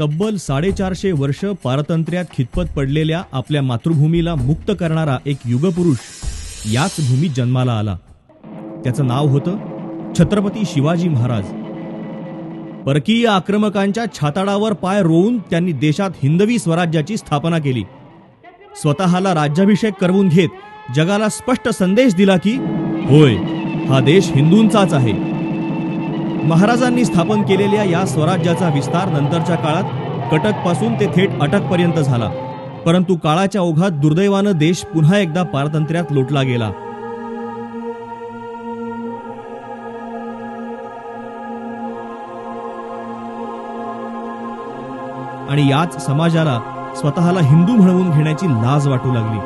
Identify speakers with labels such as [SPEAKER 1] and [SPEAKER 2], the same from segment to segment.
[SPEAKER 1] तब्बल साडेचारशे वर्ष पारतंत्र्यात खितपत पडलेल्या आपल्या मातृभूमीला मुक्त करणारा एक युगपुरुष याच भूमीत जन्माला आला. त्याचं नाव होतं छत्रपती शिवाजी महाराज. परकीय आक्रमकांच्या छाताडावर पाय रोवून त्यांनी देशात हिंदवी स्वराज्याची स्थापना केली. स्वतःला राज्याभिषेक करवून घेत जगाला स्पष्ट संदेश दिला की होय हा देश हिंदूंचाच आहे. महाराजांनी स्थापन केलेल्या या स्वराज्याचा विस्तार नंतरच्या काळात कटकपासून ते थेट अटकपर्यंत झाला. परंतु काळाच्या ओघात दुर्दैवानं देश पुन्हा एकदा पारतंत्र्यात लोटला गेला. आणि याच समाजाला स्वतःला हिंदू म्हणवून घेण्याची लाज वाटू लागली.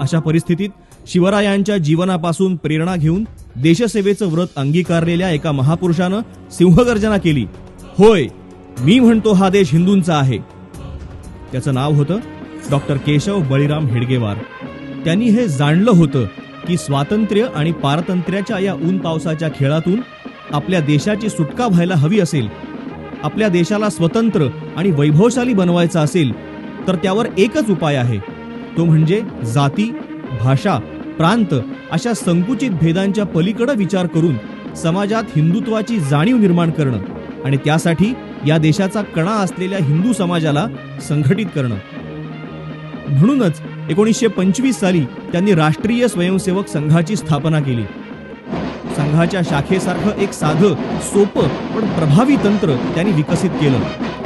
[SPEAKER 1] अशा परिस्थितीत शिवरायांच्या जीवनापासून प्रेरणा घेऊन देशसेवेचं व्रत अंगीकारलेल्या एका महापुरुषानं सिंहगर्जना केली. होय मी म्हणतो हा देश हिंदूंचा आहे. त्याचं नाव होतं डॉक्टर केशव बळीराम हेडगेवार. त्यांनी हे जाणलं होतं की स्वातंत्र्य आणि पारतंत्र्याच्या या ऊन पावसाच्या खेळातून आपल्या देशाची सुटका व्हायला हवी असेल आपल्या देशाला स्वतंत्र आणि वैभवशाली बनवायचं असेल तर त्यावर एकच उपाय आहे. तो म्हणजे जाती भाषा प्रांत अशा संकुचित भेदांच्या पलीकडे विचार करून समाजात हिंदुत्वाची जाणीव निर्माण करणं आणि त्यासाठी या देशाचा कणा असलेल्या हिंदू समाजाला संघटित करणं. म्हणूनच एकोणीसशे पंचवीस साली त्यांनी राष्ट्रीय स्वयंसेवक संघाची स्थापना केली. संघाच्या शाखेसारखं एक साधं सोपं पण प्रभावी तंत्र त्यांनी विकसित केलं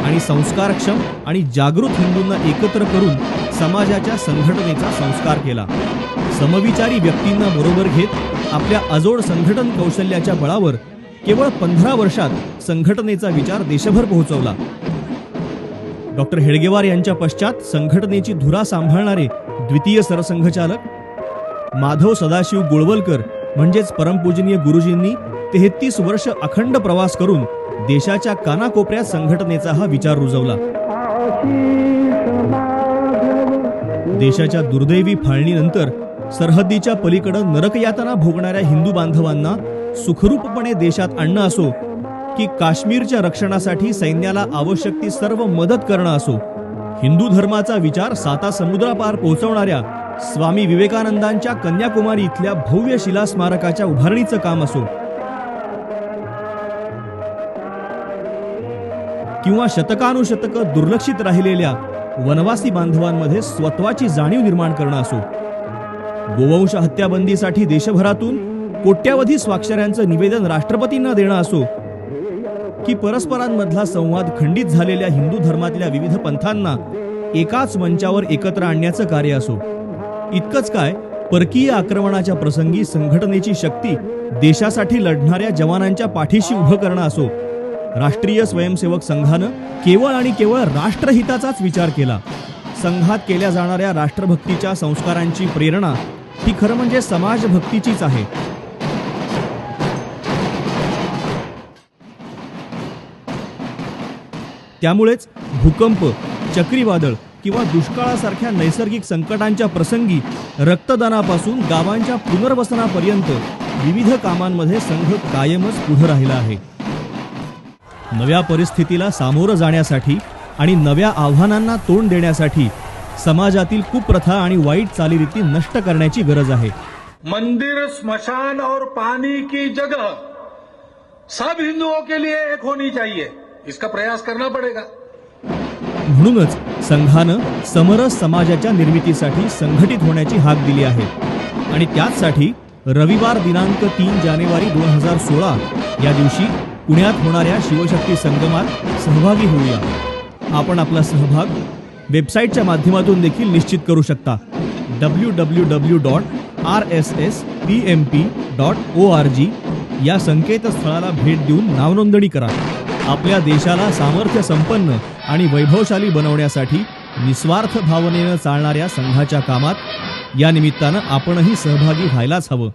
[SPEAKER 1] आणि संस्कारक्षम आणि जागृत हिंदूंना एकत्र करून समाजाच्या संघटनेचा संस्कार केला. समविचारी व्यक्तींना बरोबर घेत आपल्या अजोड संघटन कौशल्याच्या बळावर केवळ पंधरा वर्षात संघटनेचा विचार देशभर पोहोचवला. डॉक्टर हेडगेवार यांच्या पश्चात संघटनेची धुरा सांभाळणारे द्वितीय सरसंघचालक माधव सदाशिव गोळवलकर म्हणजेच परमपूजनीय गुरुजींनी तेहतीस वर्ष अखंड प्रवास करून देशाच्या कानाकोपऱ्यात संघटनेचा हा विचार रुजवला. देशाच्या दुर्दैवी फाळणीनंतर सरहद्दीच्या पलीकडं नरकयातना भोगणाऱ्या हिंदू बांधवांना सुखरूपपणे देशात आणणं असो की काश्मीरच्या रक्षणासाठी सैन्याला आवश्यक ती सर्व मदत करणं असो हिंदू धर्माचा विचार साता समुद्रापार पोहोचवणाऱ्या स्वामी विवेकानंदांच्या कन्याकुमारी इथल्या भव्य शिला स्मारकाच्या उभारणीचं काम असो. किंवा शतकानुशतक दुर्लक्षित राहिलेल्या वनवासी बांधवांमध्ये स्वत्वाची जाणीव निर्माण करणं असो. गोवंश हत्याबंदीसाठी देशभरातून कोट्यावधी स्वाक्षऱ्यांचं निवेदन राष्ट्रपतींना देणं असो की परस्परांमधला संवाद खंडित झालेल्या हिंदू धर्मातल्या विविध पंथांना एकाच मंचावर एकत्र आणण्याचं कार्य असो. इतकंच काय परकीय आक्रमणाच्या प्रसंगी संघटनेची शक्ती देशासाठी लढणाऱ्या जवानांच्या पाठीशी उभं करणं असो. राष्ट्रीय स्वयंसेवक संघानं केवळ आणि केवळ राष्ट्रहिताचाच विचार केला. संघात केल्या जाणाऱ्या राष्ट्रभक्तीच्या संस्कारांची प्रेरणा ही खरं म्हणजे समाजभक्तीचीच आहे. त्यामुळेच भूकंप चक्रीवादळ किंवा दुष्काळासारख्या नैसर्गिक संकटांच्या प्रसंगी रक्तदानापासून गावांच्या पुनर्वसनापर्यंत विविध कामांमध्ये संघ कायमच पुढे राहिला आहे. नव्या परिस्थितीला सामोरं जाण्यासाठी आणि नव्या आव्हानांना तोंड देण्यासाठी समाजातील कुप्रथा आणि वाईट चालीरीती नष्ट करण्याची गरज आहे.
[SPEAKER 2] मंदिर स्मशान और पानी की जगह सब हिंदुओं के लिए एक होनी चाहिए। इसका प्रयास करना पड़ेगा।
[SPEAKER 1] म्हणूनच संघानं समरस समाजाच्या निर्मितीसाठी संघटित होण्याची हाक दिली आहे. आणि त्याचसाठी रविवार दिनांक तीन जानेवारी दोन हजार सोळा या दिवशी पुण्यात होणाऱ्या शिवशक्ती संगमात सहभागी होऊया. आपण आपला सहभाग वेबसाईटच्या माध्यमातून देखील निश्चित करू शकता. W W W dot R S S P M P dot O R G या संकेतस्थळाला भेट देऊन नावनोंदणी करा. आपल्या देशाला सामर्थ्य संपन्न आणि वैभवशाली बनवण्यासाठी निस्वार्थ भावनेनं चालणाऱ्या संघाच्या कामात या निमित्तानं आपणही सहभागी व्हायलाच हवं.